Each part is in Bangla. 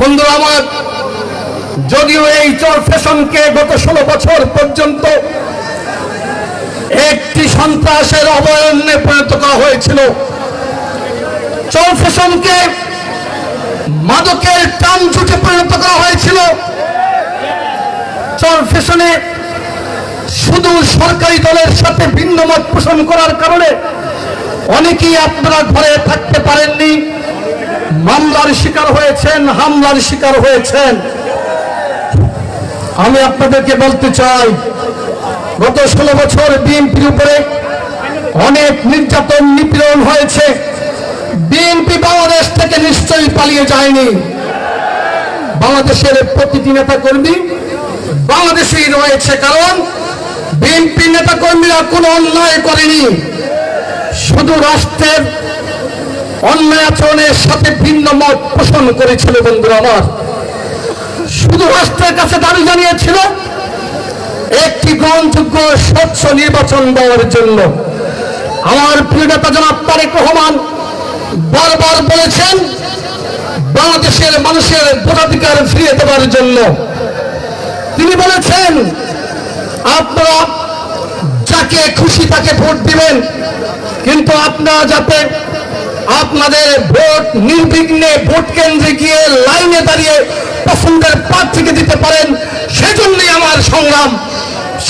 বন্ধু আমার, যদিও এই চর ফ্যাশনকে গত ষোলো বছর পর্যন্ত একটি সন্ত্রাসের অবয়নে পরিণত করা হয়েছিল, চর ফ্যাশনকে মাদকের টান জুটে পরিণত করা হয়েছিল। চর ফ্যাশনে শুধু সরকারি দলের সাথে ভিন্ন মত পোষণ করার কারণে অনেকেই আপনারা ঘরে থাকতে পারেননি। মামলার শিকার হয়েছেন, হামলার শিকার হয়েছেন। আমি আপনাদেরকে বলতে চাই, গত ষোলো বছর বিএনপির উপরে অনেক নির্যাতন, নিপীড়ন হয়েছে। বিএনপি বাংলাদেশ থেকে নিশ্চয়ই পালিয়ে যায়নি। বাংলাদেশের প্রতিটি নেতা কর্মী বাংলাদেশেই রয়েছে, কারণ বিএনপি নেতা কর্মীরা কোনো অন্যায় করেনি। শুধু রাষ্ট্রের অন্যায় আচরণের সাথে ভিন্ন মত পোষণ করেছিল বন্ধুরা আমার। শুধু রাষ্ট্রের কাছে দাবি জানিয়েছিল, একটি গ্রহণযোগ্য স্বচ্ছ নির্বাচন দেওয়ার জন্য। আমার প্রিয় নেতা জনাব তারেক রহমান বারবার বলেছেন, বাংলাদেশের মানুষের ভোটাধিকার ফিরিয়ে দেওয়ার জন্য। তিনি বলেছেন, আপনারা যাকে খুশি তাকে ভোট দিবেন, কিন্তু আপনারা যাতে আপনাদের ভোট নির্বিঘ্নে ভোট কেন্দ্রে গিয়ে লাইনে দাঁড়িয়ে পছন্দের প্রার্থীকে দিতে পারেন, সেজন্যই আমার সংগ্রাম,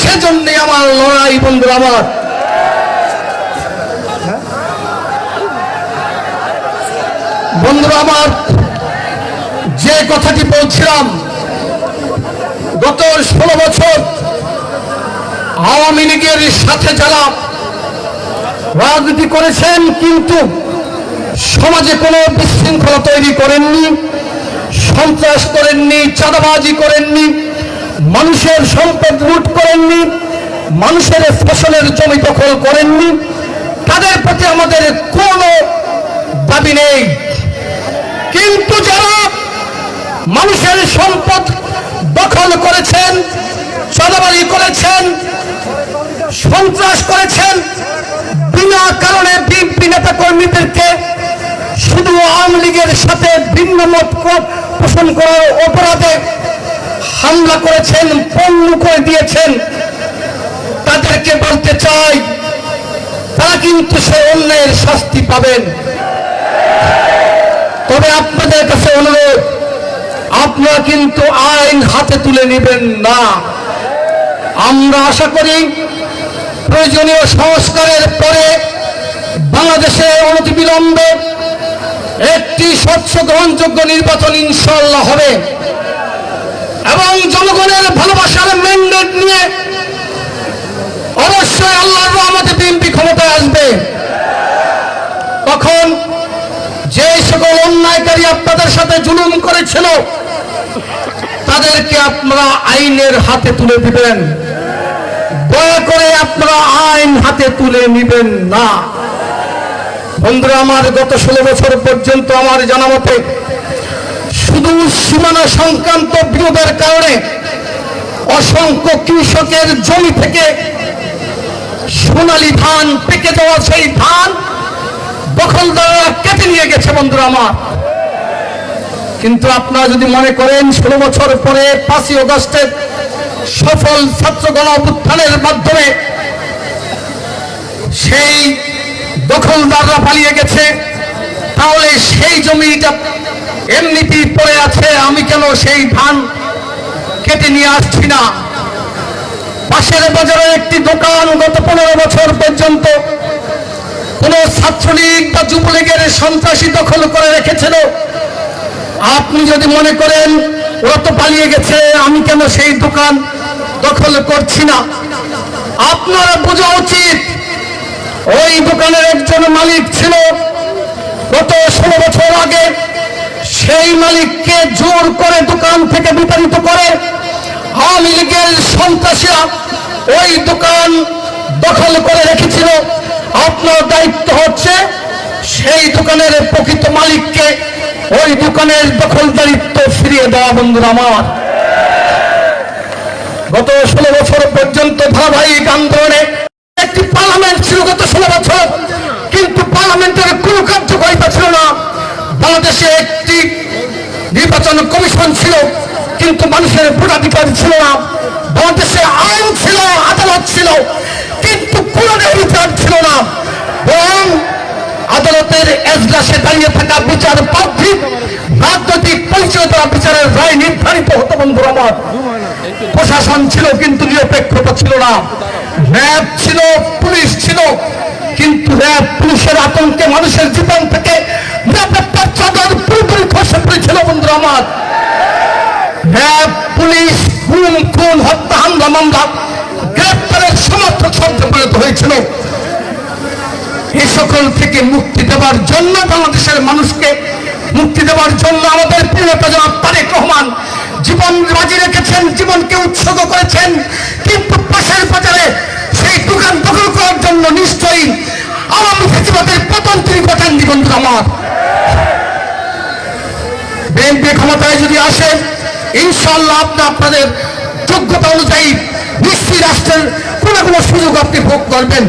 সেজন্যই আমার লড়াই বন্ধু আমার। বন্ধুরা আমার, যে কথাটি বলছিলাম, গত ষোলো বছর আওয়ামী লীগের সাথে যারা রাজনীতি করেছেন, কিন্তু সমাজে কোনো বিশৃঙ্খলা তৈরি করেননি, সন্ত্রাস করেননি, চাঁদাবাজি করেননি, মানুষের সম্পদ লুট করেননি, মানুষের ফসলের জমি দখল করেননি, তাদের প্রতি আমাদের কোনো দাবি নেই। কিন্তু যারা মানুষের সম্পদ দখল করেছেন, চাঁদাবাজি করেছেন, সন্ত্রাস করেছেন, বিনা কারণে বিএনপি নেতা কর্মীদেরকে শুধু আওয়ামী লীগের সাথে ভিন্ন মত পোষণ করার অপরাধে হামলা করেছেন, পণ্য করে দিয়েছেন। তাদেরকে বলতে চাই, তারা কিন্তু সে অন্যায়ের শাস্তি পাবেন। তবে আপনাদের কাছে অনুরোধ, আপনারা কিন্তু আইন হাতে তুলে নেবেন না। আমরা আশা করি, প্রয়োজনীয় সংস্কারের পরে বাংলাদেশে অনতিবিলম্বে একটি স্বচ্ছ গ্রহণযোগ্য নির্বাচন ইনশাল্লাহ হবে। এবং জনগণের ভালোবাসার ম্যান্ডেট নিয়ে অবশ্যই আল্লাহর রহমতে বিএনপি ক্ষমতায় আসবে। তখন যে সকল অন্যায়কারী আপনাদের সাথে জুলুম করেছিল, তাদেরকে আপনারা আইনের হাতে তুলে দিবেন। দয়া করে আপনারা আইন হাতে তুলে নিবেন না। বন্ধুরা, আমার গত ষোলো বছর পর্যন্ত আমার জানা মতে শুধু সীমানা সংক্রান্ত বিরোধের কারণে অসংখ্য কৃষকের জমি থেকে সোনালী ধান পেকে যাওয়া সেই ধান দখলদাররা কেটে নিয়ে গেছে বন্ধুরা আমার। কিন্তু আপনারা যদি মনে করেন, ষোলো বছর পরে পাঁচই অগস্টের সফল ছাত্র গণ মাধ্যমে সেই দখলদাররা পালিয়ে গেছে। তাহলে সেই জমিটা এমনিতেই পড়ে আছে, আমি কেন সেই ধান কেটে নিয়ে আসছি না? পাশের বাজারে একটি দোকান গত পনেরো বছর পর্যন্ত কোন ছাত্রলীগ বা যুবলীগের সন্ত্রাসী দখল করে রেখেছিল। আপনি যদি মনে করেন, ওরা তো পালিয়ে গেছে, আমি কেন সেই দোকান দখল করছি না? আপনারা বোঝা উচিত ওই দোকানের একজন মালিক ছিল। গত ষোলো বছর আগে সেই মালিককে জোর করে দোকান থেকে বিতাড়িত করে আওয়ামী লীগের সন্ত্রাসীরা ওই দোকান দখল করে রেখেছিল। আপনার দায়িত্ব হচ্ছে সেই দোকানের প্রকৃত মালিককে ওই দোকানের দখলদারিত্ব ফিরিয়ে দেওয়া, বন্ধুরা আমার। গত ষোলো বছর পর্যন্ত ধারাবাহিক আন্দোলনে পার্লামেন্ট ছিল গত ষোলো বছর, কিন্তু পার্লামেন্টের কোনো কার্যকারিতা ছিল না। বাংলাদেশে একটি নির্বাচন কমিশন ছিল, কিন্তু মানুষের ভোটাধিকার ছিল না। বাংলাদেশে আইন ছিল, আদালত ছিল, কিন্তু কোরআনের বিচার ছিল না। বরং আদালতের এজলাসে দাঁড়িয়ে থাকা বিচার প্রার্থী, রাজনৈতিক পরিচয় দ্বারা বিচারের রায় নির্ধারিত হতো, বন্ধুরা আমার। প্রশাসন ছিল, কিন্তু নিরপেক্ষতা ছিল না। র্যাব ছিল, পুলিশ ছিল, কিন্তু র্যাব পুলিশের আতঙ্কে মানুষের জীবন থেকে চাদর পুরোপুরি খসে পড়েছিল, বন্ধুরা আমার। র্যাব, পুলিশ, খুন খুন, হত্যা, হামলা, মামলা গ্রেপ্তারের সমর্থক শব্দে পরিণত হয়েছিল। এই সকল থেকে মুক্তি দেওয়ার জন্য বাংলাদেশের মানুষকে মুক্তি দেওয়ার জন্য আমাদের প্রিয়তা জনাব তারেক রহমান বাজি রেখেছেন জীবনকে উৎসর্গ করেছেন কিন্তু পাশের বাজারে, সেই দোকান দখল করার জন্য নিশ্চয়ই আওয়ামী ফেসিবাদের পতন তিনি ঘটাননি বন্ধু আমার। বিএনপি ক্ষমতায় যদি আসে ইনশাল্লাহ আপনি আপনাদের যোগ্যতা অনুযায়ী নিশ্চয়ই রাষ্ট্রের কোনো কোনো সুযোগ আপনি ভোগ করবেন।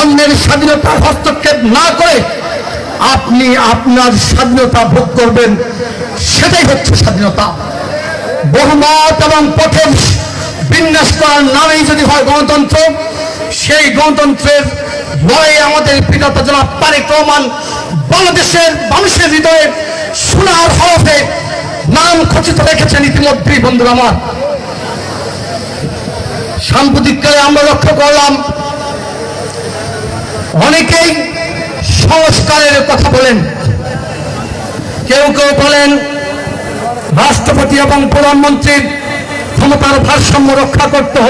অন্যের স্বাধীনতার হস্তক্ষেপ না করে আপনি আপনার স্বাধীনতা ভোগ করবেন, সেটাই হচ্ছে স্বাধীনতা। বহুমত এবং পথের বিন্যাস করার নামেই যদি হয় গণতন্ত্র, সেই গণতন্ত্রের লড়াই আমাদের পিতাতা জনাব তারেক রহমান বাংলাদেশের মানুষের হৃদয়ে সোনার হরফে নাম খচিত রেখেছেন ইতিমধ্যেই, বন্ধুরা আমার। সাম্প্রতিককালে আমরা লক্ষ্য করলাম, অনেকেই সংস্কারের কথা বলেন। কেউ কেউ বলেন রাষ্ট্রপতি এবং প্রধানমন্ত্রীর ক্ষমতার ভারসাম্য রক্ষা করতে হবে।